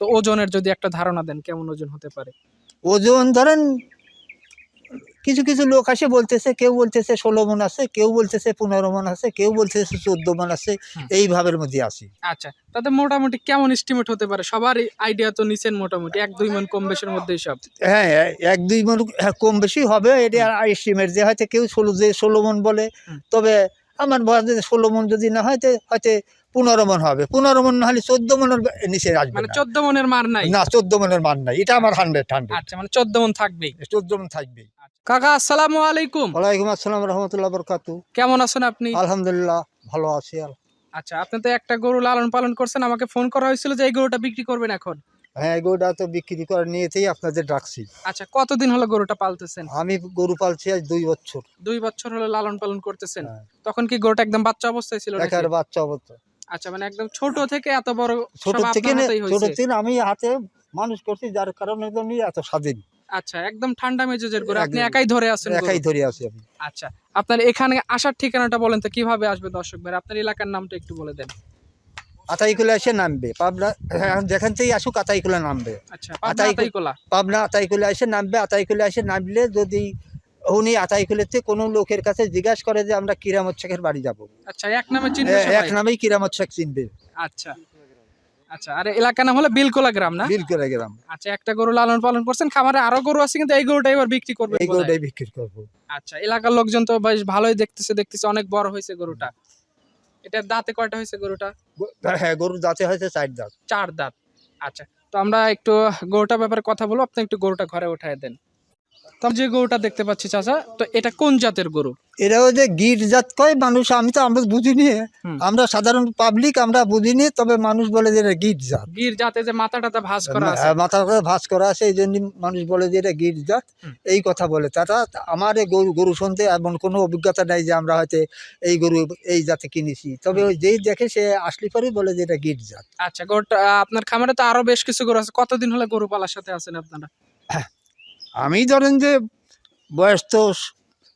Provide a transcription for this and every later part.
তো ওজনের যদি একটা ধারণা দেন কেমন ওজন হতে পারে? ওজন ধরেন কিছু কিছু লোক আসে বলতেছে কেউ বলতেছে ষোলো মন আছে কেউ বলতেছে পনেরো মন আছে কেউ বলতেছে চোদ্দ মন আছে হুম। এই ভাবের মধ্যে আছি। আচ্ছা তাতে মোটামুটি কেমন এস্টিমেট হতে পারে? সবার আইডিয়া তো নিছেন মোটামুটি এক দুই মন কম বেশের মধ্যেই সব। হ্যাঁ এক দুই মন কম বেশি হবে এটা এস্টিমেট যে হয়তো কেউ ষোলো যে ষোলো মন বলে তবে আমার বয়স যদি ষোলো মন যদি না হয় হয়তো পনেরো মন হবে। পনেরো মন না হলে চোদ্দ মনের নিচে আসবে মানে চোদ্দ মনের মার নাই? না চোদ্দ মনের মান নাই। এটা আমার হান্ড্রেড হান্ড্রেড আচ্ছা মানে চোদ্দ মন থাকবেই। চোদ্দ মন থাকবেই। কাকা আসসালামু আলাইকুম। ওয়ালাইকুম আসসালাম রহমতুল্লাহ বরকাতু। কেমন আছেন আপনি? আলহামদুলিল্লাহ ভালো আছি আচ্ছা আপনি তো একটা গরু লালন পালন করছেন আমাকে ফোন করা হয়েছিল যে এই গরুটা বিক্রি করবেন এখন। হ্যাঁ এগুলোটা তো বিক্রি করে নিয়েতেই আপনাদের ডাকছি। আচ্ছা কতদিন হলো গরুটা পালতেছেন? আমি গরু পালছি আজ দুই বছর। দুই বছর হলো লালন পালন করতেছেন। হ্যাঁ। তখন কি গরুটা একদম বাচ্চা অবস্থায় ছিল নাকি? একেবারে বাচ্চা অবস্থা। আচ্ছা মানে একদম ছোট থেকে এত বড় ছোট থেকে ছোট। থেকে আমি হাতে মানুষ করছি যার কারণে নিয়ে এত স্বাধীন। আচ্ছা একদম ঠান্ডা মেজাজের গরু আপনি একাই ধরে আছেন একাই ধরে আছি আমি। আচ্ছা আপনার এখানে আসার ঠিকানাটা বলেন তো কীভাবে আসবে দর্শক ভাই আপনার এলাকার নামটা একটু বলে দেন। আতাইকুলা এসে নামবে। পাবনা হ্যাঁ, যেখান আসুক আতাইকুলা নামবে। আচ্ছা পাবনা আতাই- আতাইকোলা? পাবনা আতাইকুলা এসে নামবে। আতাইকুলা এসে নামলে যদি উনি আতাইকুলেতে কোনো লোকের কাছে জিজ্ঞাসা করে যে আমরা কিরামত শেখের বাড়ি যাব। আচ্ছা এক নামে চিনবে এক নামেই কিরামত শেখ চিনবে। আচ্ছা আচ্ছা আর এলাকার নাম হলো বিলকোলা গ্রাম না? আচ্ছা একটা গরু লালন পালন করছেন খামারে আরও গরু আছে কিন্তু এই গরুটা এবার বিক্রি করবে এই গরুটাই বিক্রি করব। আচ্ছা এলাকার লোকজন তো বেশ ভালোই দেখতেছে দেখতেছে অনেক বড় হয়েছে গরুটা। এটা দাঁতে কয়টা হয়েছে গরুটা? হ্যাঁ গরুর দাঁতে হয়েছে চার দাঁত। চার দাঁত। আচ্ছা তো আমরা একটু গরুটার ব্যাপারে কথা বলব আপনি একটু গরুটা ঘরে উঠায় দেন। যে গরুটা দেখতে পাচ্ছি চাচা তো এটা কোন জাতের গরু? এরাও যে গিট জাত কয় মানুষ আমি তো আমরা বুঝিনি আমরা সাধারণ পাবলিক আমরা বুঝিনি তবে মানুষ বলে যে এটা গিট জাত। গির জাতে যে মাথা টাথা ভাঁজ করা আছে। হ্যাঁ, করে ভাঁজ করা আছে এই জন্য মানুষ বলে যে এটা গিট জাত। এই কথা বলে তারা আমার এই গরু গরু শুনতে এমন কোনো অভিজ্ঞতা নাই যে আমরা হয়তো এই গরু এই জাতে কিনেছি। তবে ওই যেই দেখে সে আসলে পরেই বলে যে এটা গির জাত। আচ্ছা গরুটা আপনার খামারে তো আরও বেশ কিছু গরু আছে। কতদিন হলে গরু পালার সাথে আছেন আপনারা? আমি ধরেন যে বয়স তো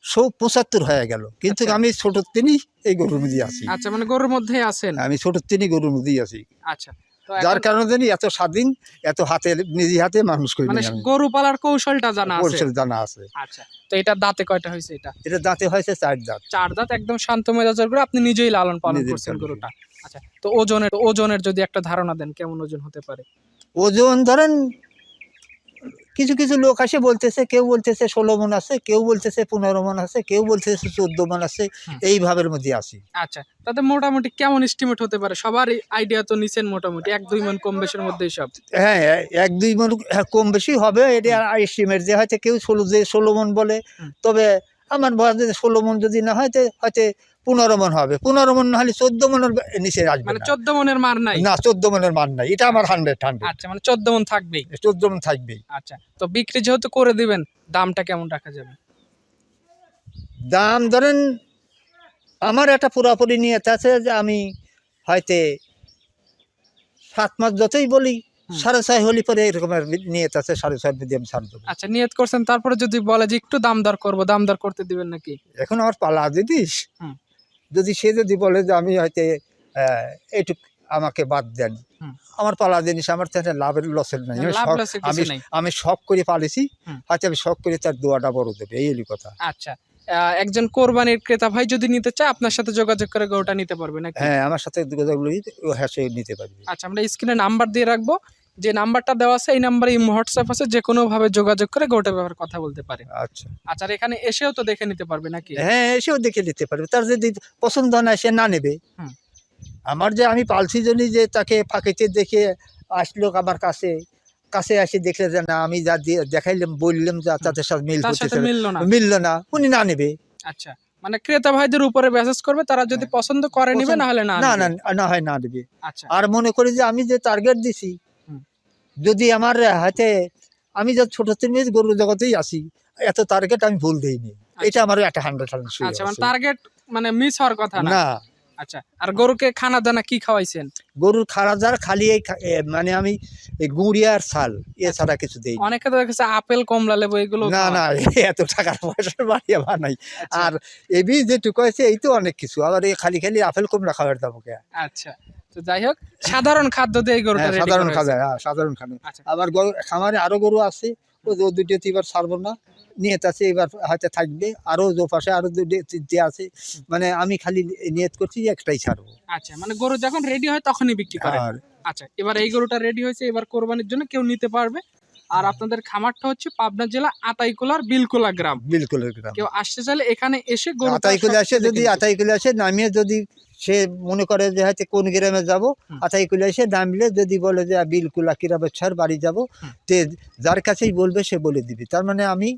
সব পঁচাত্তর হয়ে গেল কিন্তু আচ্ছা। আমি ছোটোর তিনি এই গরুর মধ্যে আছি। আচ্ছা মানে গরুর মধ্যে আছেন। আমি ছোটোর তিনি গরুর মধ্যেই আছি। আচ্ছা যার কারণে জানি এত স্বাধীন এত হাতে নিজে হাতে মানুষ করি মানে গরু পালার কৌশলটা জানা আছে। পরিচয় জানা আছে। আচ্ছা তো এটা দাঁতে কয়টা হয়েছে এটা? এটা দাঁতে হয়েছে চার দাঁত। চার দাঁত একদম শান্ত মেজাজের গরু আপনি নিজেই লালন পালন করছেন গরুটা। আচ্ছা তো ওজনের ওজনের যদি একটা ধারণা দেন কেমন ওজন হতে পারে? ওজন ধরেন কিছু কিছু লোক আসে বলতেছে কেউ বলতেছে ষোলো মন আছে কেউ বলতেছে পনেরো মন আছে কেউ বলতেছে চোদ্দ মন আছে এইভাবের এই ভাবের মধ্যে আসি আচ্ছা তাতে মোটামুটি কেমন এস্টিমেট হতে পারে? সবার আইডিয়া তো নিচ্ছেন মোটামুটি এক দুই মন কম বেশির মধ্যেই সব। হ্যাঁ এক দুই মন হ্যাঁ, কম বেশি হবে এটা এস্টিমেট যে হয়তো কেউ ষোলো যে ষোলো মন বলে তবে আমার বয়স যদি ষোলো মন যদি না হয় হয়তো পনেরো মন হবে। পনেরো মন না হলে চোদ্দ মনের নিচে আসবে মানে। চোদ্দ মনের মার নাই? না চোদ্দ মনের মান নাই। এটা আমার হান্ড্রেড হান্ড্রেড আচ্ছা মানে চোদ্দ মন থাকবেই? চোদ্দ মন থাকবেই। আচ্ছা তো বিক্রি যেহেতু করে দিবেন দামটা কেমন রাখা যাবে? দাম ধরেন আমার একটা পুরাপুরি নিয়ত আছে যে আমি হয়তো সাত মাস যতই বলি। সাড়ে ছয় হলি পরে এরকমের নিয়ত আছে সাড়ে ছয় যদি আমি ছাড় দেবো। আচ্ছা নিয়ত করছেন তারপরে যদি বলে যে একটু দাম দর করব দাম দর করতে দিবেন নাকি? এখন আমার পালা দিদিস। যদি সে যদি বলে যে আমি হয়তো এইটুক আমাকে বাদ দেন আমার পালা জিনিস আমার তো লাভের লসের নাই। আমি আমি শখ করে পালিছি। হয়তো আমি শখ করে তার দোয়াটা বড় দেবে এই হলি কথা। আচ্ছা একজন কোরবানির ক্রেতা ভাই যদি নিতে চায় আপনার সাথে যোগাযোগ করে গরুটা নিতে পারবে নাকি? হ্যাঁ আমার সাথে যোগাযোগ হ্যাঁ সে নিতে পারবে। আচ্ছা আমরা স্ক্রিনে নাম্বার দিয়ে রাখব। যে নাম্বারটা দেওয়া আছে এই নাম্বারে হোয়াটসঅ্যাপ আছে যে কোনো ভাবে যোগাযোগ করে গরুটার ব্যাপারে কথা বলতে পারে। আচ্ছা। আচ্ছা আর এখানে এসেও তো দেখে নিতে পারবে নাকি? হ্যাঁ এসেও দেখে নিতে পারবে। তার যদি পছন্দ না সে না নেবে। আমার যে আমি পালছি জন্যই যে তাকে ফাঁকিতে দেখে আসলো আমার কাছে। কাছে আসে দেখলে যে না আমি যা দেখাইলাম বললাম যা তাদের সাথে মিল মিললো না। মিললো না উনি না নেবে। আচ্ছা মানে ক্রেতা ভাইদের উপরে মেসেজ করবে তারা যদি পছন্দ করে নিবে না হলে না না না না হয় না নেবে। আচ্ছা। আর মনে করি যে আমি যে টার্গেট দিছি। যদি আমার হাতে আমি যা ছোট থেকে গরু জগতেই আসি এত টার্গেট আমি ভুল দিইনি। এটা আমার একটা হান্ড্রেড হান্ড্রেড আচ্ছা মানে টার্গেট মানে মিস হওয়ার কথা না? আচ্ছা আর গরুকে খানা দানা কি খাওয়াইছেন? গরুর খাড়া যার খালি এই মানে আমি গুড়ি আর ছাল এছাড়া কিছু দেই। অনেকে তো দেখেছে আপেল কমলা লেবু এগুলো না না এত টাকার পয়সা বাড়িয়ে বানাই আচ্ছা, আর এবি যেটুকু আছে এই তো অনেক কিছু। আবার এই খালি খালি আপেল কমলা খাওয়ার দাম কে? আচ্ছা। তো যাই হোক সাধারণ খাদ্য দিয়ে এই গরুটা হ্যাঁ, সাধারণ খাদ্য হ্যাঁ সাধারণ খাদ্য। আচ্ছা। আবার গরু খামারে আরও গরু আছে ও দুটো এবার ছাড়বো না। নিয়ত আছে এবার হয়তো থাকবে। আরও দু পাশে আরও দুটো আছে। মানে আমি খালি নিয়ত করছি যে একটাই ছাড়বো। আচ্ছা মানে গরু যখন রেডি হয় তখনই বিক্রি করে। আচ্ছা এবার এই গরুটা রেডি হয়েছে এবার কোরবানির জন্য কেউ নিতে পারবে? আর আপনাদের খামারটা হচ্ছে পাবনা জেলা আতাইকুলার বিলকুলা গ্রাম। বিলকুল গ্রাম। কেউ আসতে চাইলে এখানে এসে গরু আতাইকুলে আসে যদি আতাইকুলে আসে নামিয়ে যদি সে মনে করে যে হয়তো কোন গ্রামে যাব। আতাইকুলে এসে নামলে যদি বলে যে বিলকুলা কিরাবে ছাড় বাড়ি যাব তে যার কাছেই বলবে সে বলে দিবি। তার মানে আমি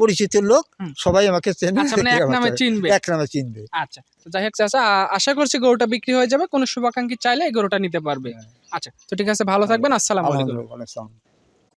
পরিচিত লোক সবাই আমাকে আচ্ছা মানে এক নামে চিনবে। এক নামে চিনবে। আচ্ছা তো যাই হোক চাচা আশা করছি গরুটা বিক্রি হয়ে যাবে কোনো শুভাকাঙ্ক্ষী চাইলে এই গরুটা নিতে পারবে। হ্যাঁ। আচ্ছা তো ঠিক আছে ভালো থাকবেন আসসালামু আলাইকুম।